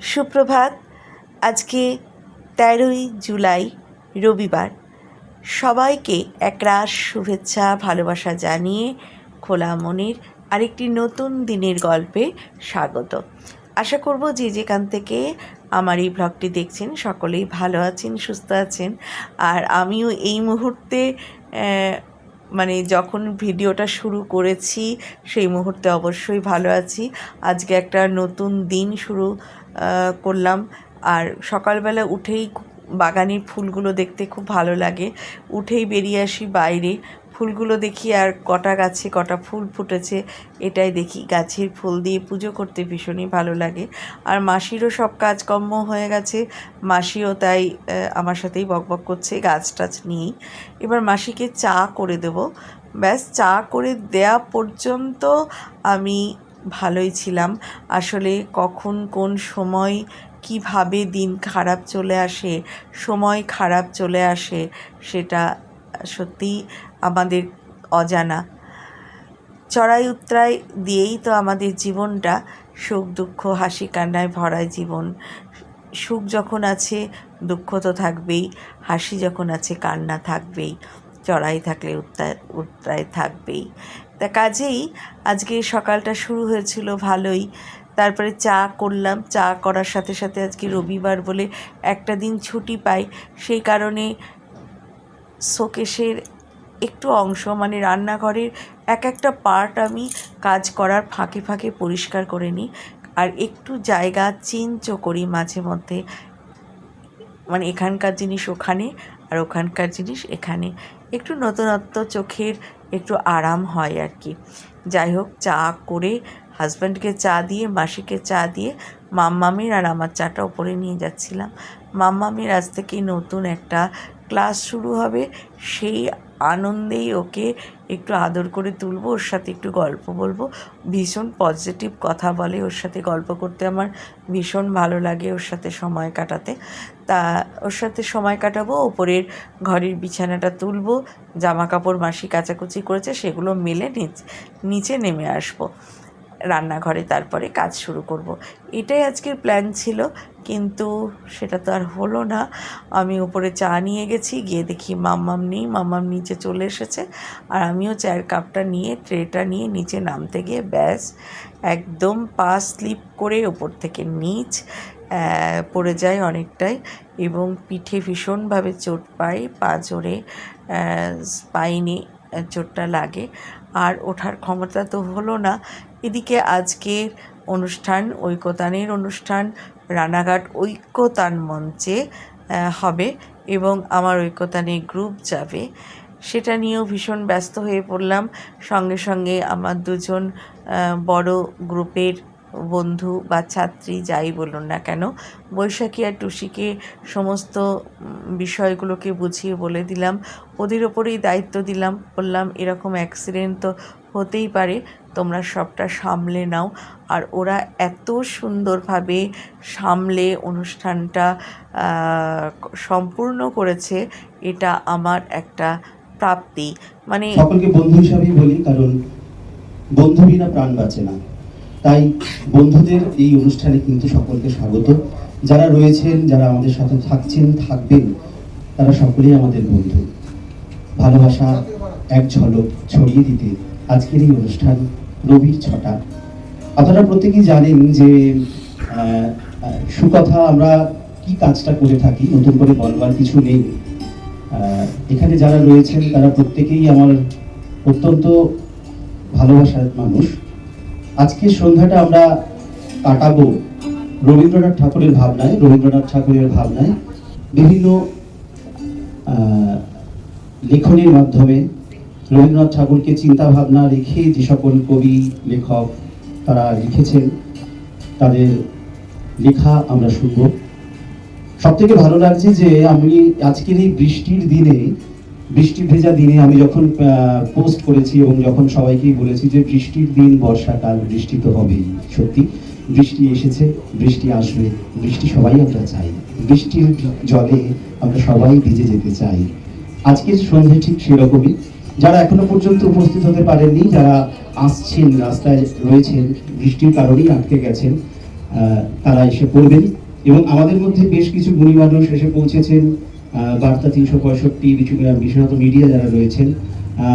সুপ্রভাত। আজকে তেরোই জুলাই, রবিবার। সবাইকে একরাশ শুভেচ্ছা, ভালোবাসা জানিয়ে খোলা মনের আরেকটি নতুন দিনের গল্পে স্বাগত। আশা করব যে যেখান থেকে আমার এই ব্লগটি দেখছেন, সকলেই ভালো আছেন, সুস্থ আছেন। আর আমিও এই মুহূর্তে মানে যখন ভিডিওটা শুরু করেছি, সেই মুহূর্তে অবশ্যই ভালো আছি। আজকে একটা নতুন দিন শুরু করলাম। আর সকালবেলা উঠেই বাগানের ফুলগুলো দেখতে খুব ভালো লাগে। উঠেই বেরিয়ে আসি বাইরে। ফুলগুলো দেখি আর কটা গাছে কটা ফুল ফুটেছে, এটাই দেখি। গাছের ফুল দিয়ে পুজো করতে ভীষণই ভালো লাগে। আর মাসিরও সব কাজকর্ম হয়ে গেছে। মাসিও তাই আমার সাথেই বকবক করছে গাছ টাছ নিয়েই। এবার মাসিকে চা করে দেবো। ব্যাস, চা করে দেয়া পর্যন্ত আমি ভালোই ছিলাম। আসলে কখন কোন সময় কীভাবে দিন খারাপ চলে আসে, সময় খারাপ চলে আসে, সেটা সত্যিই আমাদের অজানা। চড়াই উতরাই দিয়েই তো আমাদের জীবনটা, সুখ, দুঃখ, হাসি, কান্নায় ভরায় জীবন। সুখ যখন আছে, দুঃখ তো থাকবেই, হাসি যখন আছে, কান্না থাকবেই, চড়াই থাকলে উত্তায় উত্তায় থাকবেই। তা কাজেই আজকে সকালটা শুরু হয়েছিল ভালোই। তারপরে চা করলাম। চা করার সাথে সাথে আজকে রবিবার বলে একটা দিন ছুটি পাই। সেই কারণে শোকেশের একটু অংশ মানে রান্নাঘরের এক একটা পার্ট আমি কাজ করার ফাঁকে ফাঁকে পরিষ্কার করে নিই। আর একটু জায়গা চেঞ্জও করি মাঝে মধ্যে। মানে এখানকার জিনিস ওখানে আর ওখানকার জিনিস এখানে। একটু নতুনত্ব চোখের একটু আরাম হয় আর কি। যাই হোক, চা করে হাজব্যান্ডকে চা দিয়ে, মাসিকে চা দিয়ে, মাম্মামির আর আমার চাটা ওপরে নিয়ে যাচ্ছিলাম। মাম্মামির আজ থেকেই নতুন একটা ক্লাস শুরু হবে। সেই আনন্দেই ওকে একটু আদর করে তুলবো, ওর সাথে একটু গল্প বলব। ভীষণ পজিটিভ কথা বলে ওর সাথে গল্প করতে। আমার ভীষণ ভালো লাগে ওর সাথে সময় কাটাতে। তা ওর সাথে সময় কাটাবো, ওপরের ঘরের বিছানাটা তুলবো জামা কাপড় মাসি কাচাকুচি করেছে, সেগুলো মেলে নিচ, নিচে নেমে আসব। রান্নাঘরে তারপরে কাজ শুরু করব। এটাই আজকের প্ল্যান ছিল। কিন্তু সেটা তো আর হলো না। আমি উপরে চা নিয়ে গেছি, গিয়ে দেখি মাম্মাম নেই, মাম্মাম নিচে চলে এসেছে। আর আমিও চায়ের কাপটা নিয়ে, ট্রেটা নিয়ে নিচে নামতে গিয়ে ব্যাস, একদম পা স্লিপ করে ওপর থেকে নিচ পড়ে যায় অনেকটাই এবং পিঠে ভীষণভাবে চোট পাই পা জোরে স্পাইনে চোটটা লাগে। আর ওঠার ক্ষমতা তো হলো না। এদিকে আজকের অনুষ্ঠান, ঐকতানের অনুষ্ঠান রানাঘাট ঐক্যতান মঞ্চে হবে এবং আমার ঐক্যতানে গ্রুপ যাবে। সেটা নিয়েও ভীষণ ব্যস্ত হয়ে পড়লাম। সঙ্গে সঙ্গে আমার দুজন বড় গ্রুপের বন্ধু বা ছাত্রী, যাই বলুন না কেন, বৈশাখী আর টুসিকে সমস্ত বিষয়গুলোকে বুঝিয়ে বলে দিলাম। ওদের ওপরেই দায়িত্ব দিলাম, বললাম এরকম অ্যাক্সিডেন্ট তো হতেই পারে। তোমরা সবটা সামলে নাও। আর ওরা এত সুন্দরভাবে সামলে অনুষ্ঠানটা সম্পূর্ণ করেছে, এটা আমার একটা প্রাপ্তি। মানে সকলকে বন্ধু হিসাবেই বলি, কারণ বন্ধু বিনা প্রাণ বাঁচে না। তাই বন্ধুদের এই অনুষ্ঠানে কিন্তু সকলকে স্বাগত। যারা রয়েছেন, যারা আমাদের সাথে থাকছেন, থাকবেন, তারা সকলেই আমাদের বন্ধু। ভালোবাসা এক ঝলক ছড়িয়ে দিতে আজকের এই অনুষ্ঠান রবির ছটা। আপনারা প্রত্যেকেই জানেন যে সুকথা আমরা কি কাজটা করে থাকি, নতুন করে বলবার কিছু নেই। এখানে যারা রয়েছেন, তারা প্রত্যেকেই আমার অত্যন্ত ভালোবাসার মানুষ। আজকের সন্ধ্যাটা আমরা কাটাবো রবীন্দ্রনাথ ঠাকুরের ভাবনায়, রবীন্দ্রনাথ ঠাকুরের ভাবনায়। বিভিন্ন লেখনের মাধ্যমে রবীন্দ্রনাথ ঠাকুরকে চিন্তা ভাবনা রেখে যে সকল কবি, লেখক তারা লিখেছেন, তাদের লেখা আমরা শুনব। সব থেকে ভালো লাগছে যে আমি আজকের এই বৃষ্টির দিনে, বৃষ্টি ভেজা দিনে আমি যখন পোস্ট করেছি এবং যখন সবাইকেই বলেছি যে বৃষ্টির দিন বর্ষাকাল, বৃষ্টি তো হবেই, সত্যি। বৃষ্টি এসেছে, বৃষ্টি আসবে, বৃষ্টি সবাই আমরা চাই। বৃষ্টির জলে আমরা সবাই ভিজে যেতে চাই। আজকের সন্ধে ঠিক সেরকমই। যারা এখনও পর্যন্ত উপস্থিত হতে পারেননি, যারা আসছেন, রাস্তায় রয়েছেন, বৃষ্টির কারণেই আটকে গেছেন তারা এসে পড়বেন। এবং আমাদের মধ্যে বেশ কিছু গুণী মানুষ এসে পৌঁছেছেন বার্তা তিনশো পঁয়ষট্টি বিশেষত মিডিয়া যারা রয়েছেন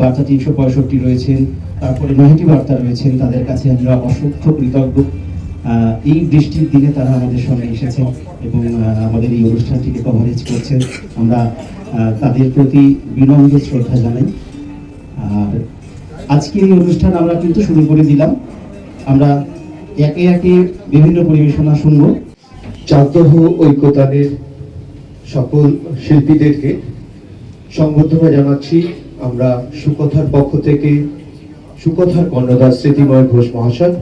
বার্তা তিনশো পঁয়ষট্টি রয়েছেন, তারপরে নয়টি বার্তা রয়েছেন, তাদের কাছে আমরা অসংখ্য কৃতজ্ঞ। এই বৃষ্টির দিনে তারা আমাদের সঙ্গে এসেছেন এবং আমাদের এই অনুষ্ঠানটিকে কভারেজ করছেন। আমরা তাদের প্রতি বিনম্র শ্রদ্ধা জানাই। আর আজকে এই অনুষ্ঠান আমরা কিন্তু শুরু করে দিলাম। আমরা একে একে বিভিন্ন পরিবেশনা শুনব। চাকদহ ঐক্যতানের সকল শিল্পীদেরকে সংবর্ধনা জানাচ্ছি। আমরা সুকথার পক্ষ থেকে সুকথার কর্ণধার স্মৃতিময় ঘোষ মহাশয়।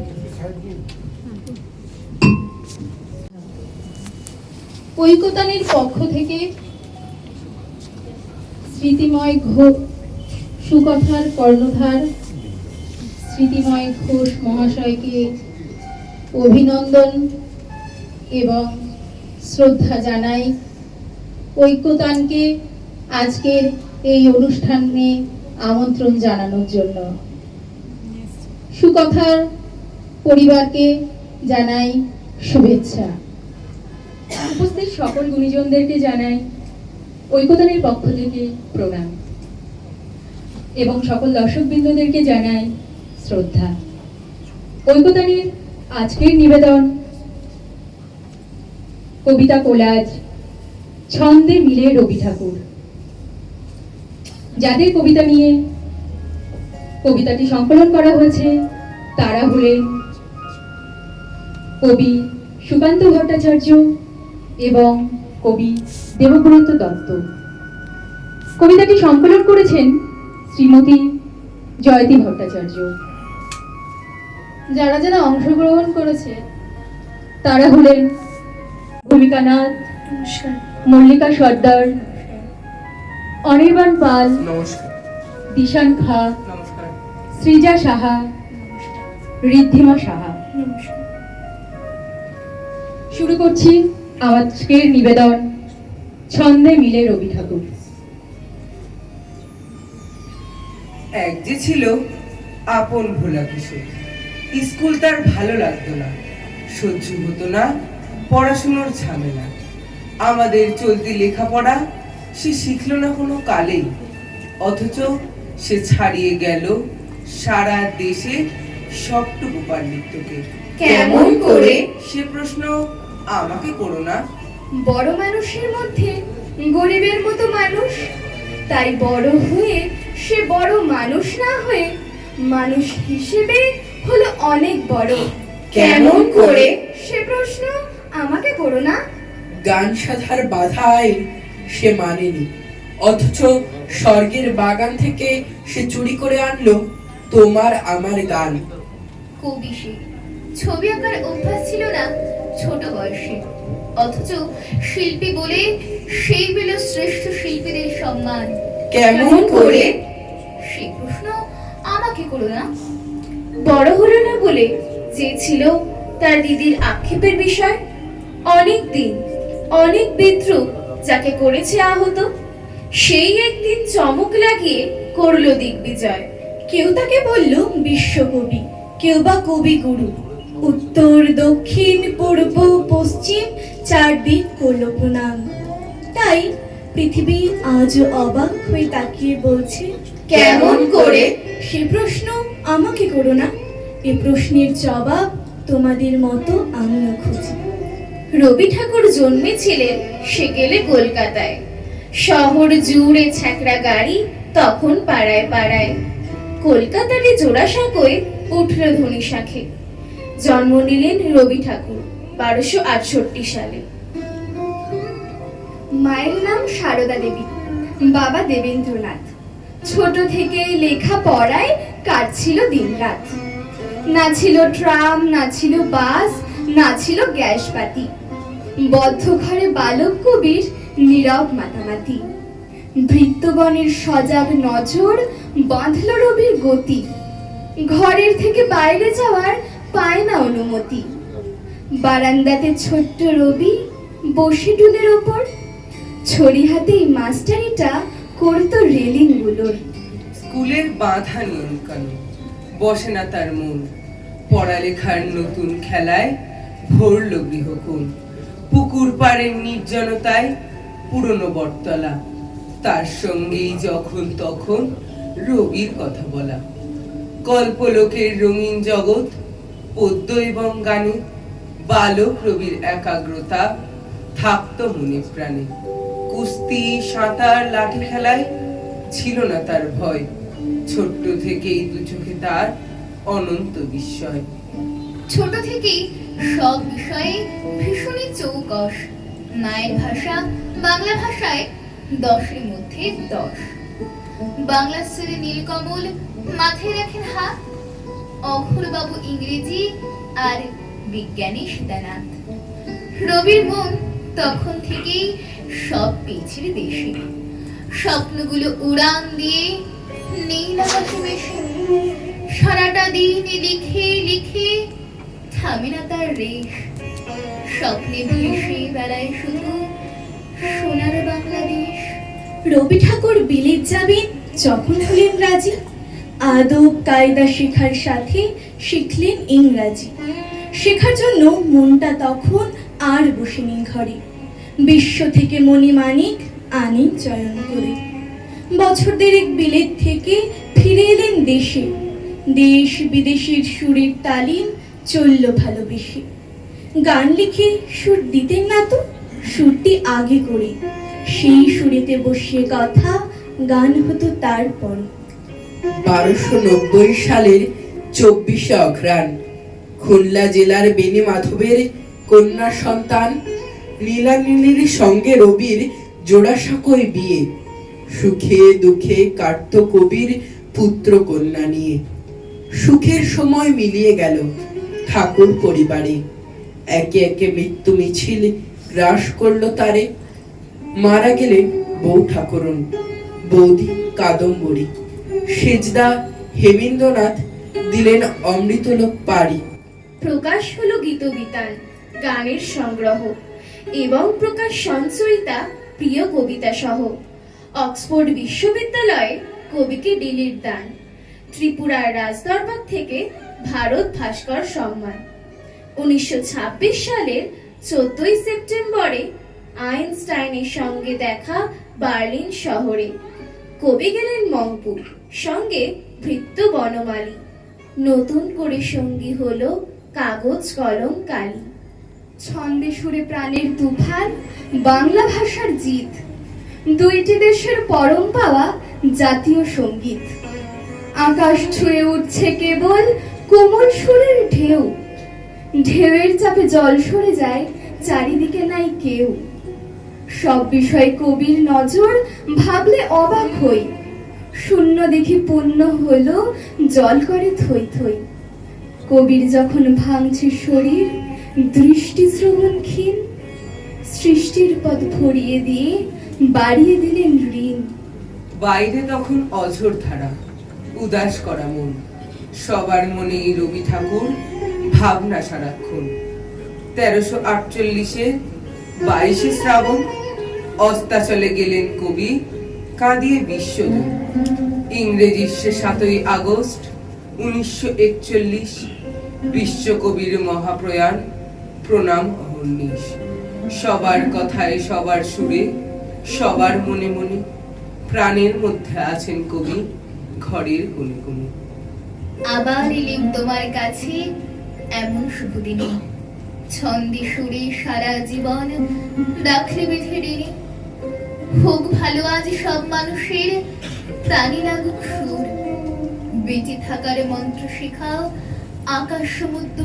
ঐকতানের পক্ষ থেকে স্মৃতিময় ঘোষ সুকথার কর্ণধার, স্মৃতিময় ঘোষ মহাশয়কে অভিনন্দন এবং শ্রদ্ধা জানাই। ঐক্যতানকে আজকের এই অনুষ্ঠানে আমন্ত্রণ জানানোর জন্য। সুকথার পরিবারকে জানাই শুভেচ্ছা। উপস্থিত সকল গুণীজনদেরকে জানাই ঐক্যতানের পক্ষ থেকে প্রণাম। এবং সকল দর্শকবৃন্দদেরকে জানাই শ্রদ্ধা। ঐকতানের আজকের নিবেদন, কবিতা কোলাজ, ছন্দে মিলে রবি ঠাকুর। যাদের কবিতা নিয়ে কবিতাটি সংকলন করা হয়েছে, তারা হলেন কবি সুকান্ত ভট্টাচার্য এবং কবি দেবব্রত দত্ত। কবিতাটি সংকলন করেছেন শ্রীমতী জয়তী ভট্টাচার্য। যারা যারা অংশগ্রহণ করেছে তারা হলেন ভূমিকা নাথ মল্লিকা সর্দার অনির্বাণ পাল দিশান খা নমস্কার। সৃজা সাহা ঋদ্ধিমা সাহা। শুরু করছি আজকের নিবেদন ছন্দে মিলে রবি ঠাকুর। এক যে ছিল আপন ভোলা কিশোর। স্কুল তার ভালো লাগতো না। সহ্য হতো না পড়াশুনোর ঝামেলা। আমাদের চলতি লেখাপড়া সে শিখলো না কোনো কালেই। অথচ সে ছাড়িয়ে গেল সারা দেশে সবটুকু পাণ্ডিত্যকে। কেমন করে? সে প্রশ্ন আমাকে করো না। বড় মানুষের মধ্যে গরিবের মতো মানুষ তাই বড় হয়ে সে বড় মানুষ না হয়ে মানুষ হিসেবে হলো অনেক বড়। কেমন করে? সে প্রশ্ন আমাকে করো না। গান সাধার বাধায় সে মানেনি। অথচ স্বর্গের বাগান থেকে সে চুরি করে আনলো তোমার আমার গান। কবি সে ছবি আঁকার অভ্যাস ছিল না ছোট বয়সে। অথচ শিল্পী বলে সেই পেল শ্রেষ্ঠ শিল্পীদের সম্মান। কেমন করে? করো না। বড় হলো না বলে যে ছিল তার দিদির আক্ষেপের বিষয়, অনেক দিন, অনেক বিদ্রুপ যাকে করেছে আহত, সেই একদিন চমক লাগিয়ে করল দিগ্বিজয়। কেউ তাকে বলল, বিশ্বকবি, কেউ বা কবি গুরু উত্তর, দক্ষিণ, পূর্ব, পশ্চিম, চারদিক করল প্রণাম। তাই পৃথিবী আজও অবাক হয়ে তাকিয়ে বলছে কেমন করে? সে প্রশ্ন আমাকে করো না। এ প্রশ্নের জবাব তোমাদের মতো আমিও খুঁজি। রবি ঠাকুর জন্মেছিলেন, সে গেলে কলকাতায়। শহর জুড়ে ছ্যাকড়া গাড়ি তখন পাড়ায় পাড়ায়। কলকাতারই জোড়াসাঁকোয় উঠল ধনী শাখে। জন্ম নিলেন রবি ঠাকুর, বারোশো আটষট্টি সালে। মায়ের নাম সারদা দেবী, বাবা দেবেন্দ্রনাথ। ছোট থেকে লেখা পড়ায় কাটছিল দিনরাত। না ছিল ট্রাম, না ছিল বাস, না ছিল গ্যাসপাতি। বদ্ধ ঘরে বালক কবির নীরব মাতামাতি। বৃত্তগণের সজাগ নজর বাঁধল রবির গতি। ঘরের থেকে বাইরে যাওয়ার পায় না অনুমতি। বারান্দাতে ছোট্ট রবি বসে টুলের ওপর। ছড়ি হাতেই মাস্টারিটা করতো রেলিংগুলোর। স্কুলের বাঁধা নিয়ম কানুন বসে না তার মন। পড়ালেখার নতুন খেলায় ভরল গৃহকোণ। পুকুর পাড়ের নির্জনতায় পুরনো বটতলা। তার সঙ্গেই যখন তখন রবির কথা বলা। কল্পলোকের রঙিন জগৎ, পদ্য এবং গানে বালক রবির একাগ্রতা থাকত মনে প্রাণে। কুস্তি, সাঁতার, লাঠি খেলায় ছিল না তার ভয়। ছোট্ট থেকেই দু চোখে তার অনন্ত বিস্ময়। ছোট থেকেই সব বিষয়ে ভীষণই চৌকস। মায়ের ভাষা বাংলা ভাষায় দশের মধ্যে দশ। বাংলা ছেলে নীলকমল মাথায় রাখেন হাত। অঘোরবাবু ইংরেজি আর বিজ্ঞানী সীতানাথ। রবির মন তখন থেকেই সব পেয়েছিল দেশে। স্বপ্নগুলো উড়ান দিয়ে নীল আকাশে বেশি সারাটা দিন লিখে লিখে থামে না তার রেশ। স্বপ্নে ভেসে বেড়ায় শুধু সোনার বাংলাদেশ। রবি ঠাকুর বিলেত যাবেন যখন হলেন রাজি। আদব কায়দা শেখার সাথে শিখলেন ইংরাজি। শেখার জন্য মনটা তখন আর বসেনি ঘরে। বিশ্ব থেকে মণিমাণিক আনেন চয়ন করে। বছর দেড়েক বিলেত থেকে ফিরে এলেন দেশে। দেশ বিদেশের সুরের তালিম চলল ভালোবেসে। গান লিখে সুর দিতেন না তো, সুরটি আগে করে। সেই সুরেতে বসিয়ে কথা, গান হতো তারপর। বারোশো নব্বই সালের চব্বিশে অঘ্রাণ। খুলনা জেলার বেনি মাধবের কন্যা সন্তান নীলানীলির সঙ্গে রবির জোড়াসাঁকোয় বিয়ে। সুখে দুঃখে কাটত কবির পুত্র কন্যা নিয়ে। সুখের সময় মিলিয়ে গেল ঠাকুর পরিবারে। একে একে মৃত্যু মিছিল গ্রাস করল তারে। মারা গেলেন বউ ঠাকুরন, বৌদি কাদম্বরী। সেজদা হেমেন্দ্রনাথ দিলেন অমৃতলোক পাড়ি। প্রকাশ হলো গীতবিতান, গানের সংগ্রহ। এবং প্রকাশ সঞ্চয়িতা প্রিয় কবিতা সহ। অক্সফোর্ড বিশ্ববিদ্যালয়ে কবিকে ডিলির দান। ত্রিপুরার রাজদরবার থেকে ভারত ভাস্কর সম্মান। উনিশশো ছাব্বিশ সালের চোদ্দই সেপ্টেম্বরে আইনস্টাইনের সঙ্গে দেখা বার্লিন শহরে। কবি গেলেন মংপুর, সঙ্গে ভৃত্য বনমালী। নতুন করে সঙ্গী হলো কাগজ, কলম, কালি। ছন্দে সুরে প্রাণের তুফান, বাংলা ভাষার জিত। দুইটি দেশের পরম পাওয়া জাতীয় সংগীত। আকাশ ছুঁয়ে উঠছে কেবল কোমল সুরের ঢেউ। ঢেউয়ের চাপে জল সরে যায় চারিদিকে নাই কেউ। সব বিষয়ে কবির নজর ভাবলে অবাক হই। শূন্য দেখি পূর্ণ হলো জল করে থই থই। কবির যখন ভাঙছে শরীর দৃষ্টি শ্রবণক্ষীণ সৃষ্টির পথ ভরিয়ে দিয়ে বাড়িয়ে দিলেন ঋণ। বাইরে তখন অঝোর ধারা, উদাস করা মন। সবার মনে রবি ঠাকুর, ভাবনা সারাক্ষণ। তেরোশো আটচল্লিশে বাইশে শ্রাবণ, অস্তাচলে গেলেন কবি, কাঁদিয়ে বিশ্বদূত ইংরেজির সে সাতই আগস্ট, উনিশশো একচল্লিশ, বিশ্বকবির মহাপ্রয়াণ। প্রণাম অহর্নিশ সবার কথায় সবার সুরে, সবার মনে মনে প্রাণের মধ্যে আছেন কবি, ঘরের কোণে কোণে। আবার এলেম তোমার কাছে এমন শুভ দিনে। ছন্দে সুরে সারা জীবন রাখলে বেঁধে ঋণে হোক ভালো আজ সব মানুষের, প্রাণী লাগুক সুর। বেঁচে থাকার মন্ত্র শেখাও আকাশ সমুদ্র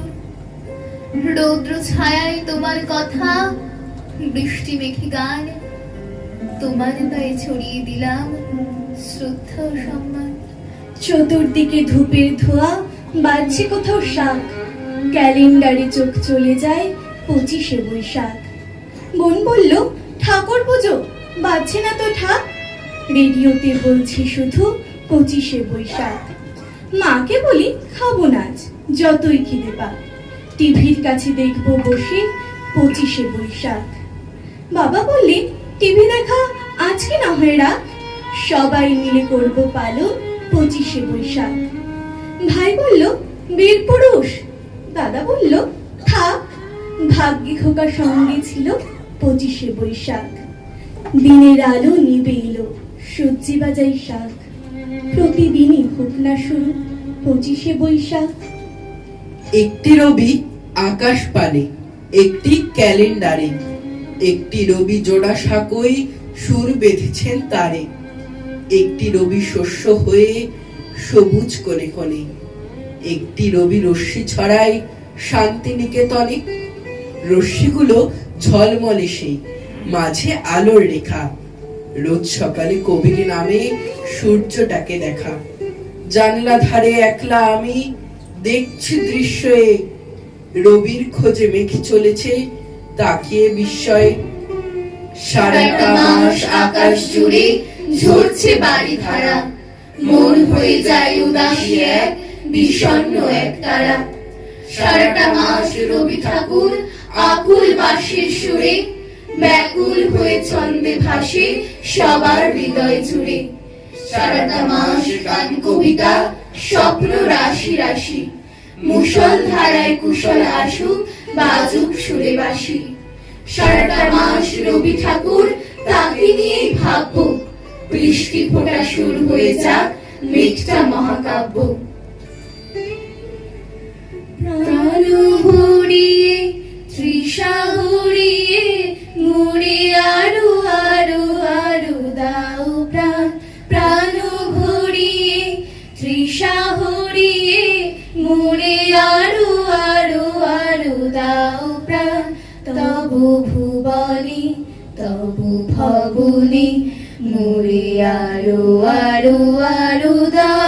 রৌদ্র ছায়ায় তোমার কথা, বৃষ্টি মেঘে গান, তোমার পায়ে ছড়িয়ে দিলাম শ্রদ্ধা সম্মান। চতুর্দিকে ধূপের ধোয়া, বাজছে কোথাও শাক। ক্যালেন্ডারে চোখ চলে যায় পঁচিশে বৈশাখ। বোন বলল, ঠাকুর পুজো, বাজছে না তো ঠাক? রেডিওতে বলছি শুধু পঁচিশে বৈশাখ। মাকে বলি, খাব নাচ যতই খিদে পাক। টিভির কাছে দেখব বসে পঁচিশে বৈশাখ। বাবা বললেন টিভি দেখা আজকে না হয় রাত? সবাই মিলে করব পালন পঁচিশে বৈশাখ। ভাই বলল, বীর পুরুষ। দাদা বলল, থাক, ভাগ্যে খোকা সঙ্গে ছিল পঁচিশে বৈশাখ। দিনের আলো নিবে এলো সবজি বাজাই শাক। প্রতিদিনই হোক না শুরু পঁচিশে বৈশাখ। একটি রবি আকাশ পানে, একটি ক্যালেন্ডারে, একটি রবি জোড়া সাকই সুর বেঁধেছেন তারে, একটি রবি শস্য হয়ে সবুজ কোণে কোণে একটি রবি রশ্মি ছড়ায় শান্তিনিকেতনে, রশ্মিগুলো ঝলমলে সেই মাঝে আলোর রেখা, রোজ সকালে কবির নামে সূর্যটাকে দেখা জানলা ধারে একলা আমি দেখছি দৃশ্য। রবির খোঁজে মেঘে চলেছে, তাকিয়ে বিস্ময়ে। সারাটা মাস আকাশ জুড়ে ঝরছে বাড়ি ধারা মন হয়ে যায় উদাসী এক বিষণ্ণ এক তারা। সারাটা মাস রবি ঠাকুর আকুল বাঁশির সুরে, ব্যাকুল হয়ে ছন্দে ভাসে সবার হৃদয় জুড়ে। সারাটা মাস গান কবিতা, স্বপ্ন রাশি রাশি। মুসল ধারায় কুশল আসুক বাজুক সুরে বাসি সারাটা মাস রবি ঠাকুর, তাকে নিয়েই ভাববো। বৃষ্টি ফোটা শুরু হয়ে যাক, মেঘটা মহাকাব্য। মোরে আরও আরও আরও দাও।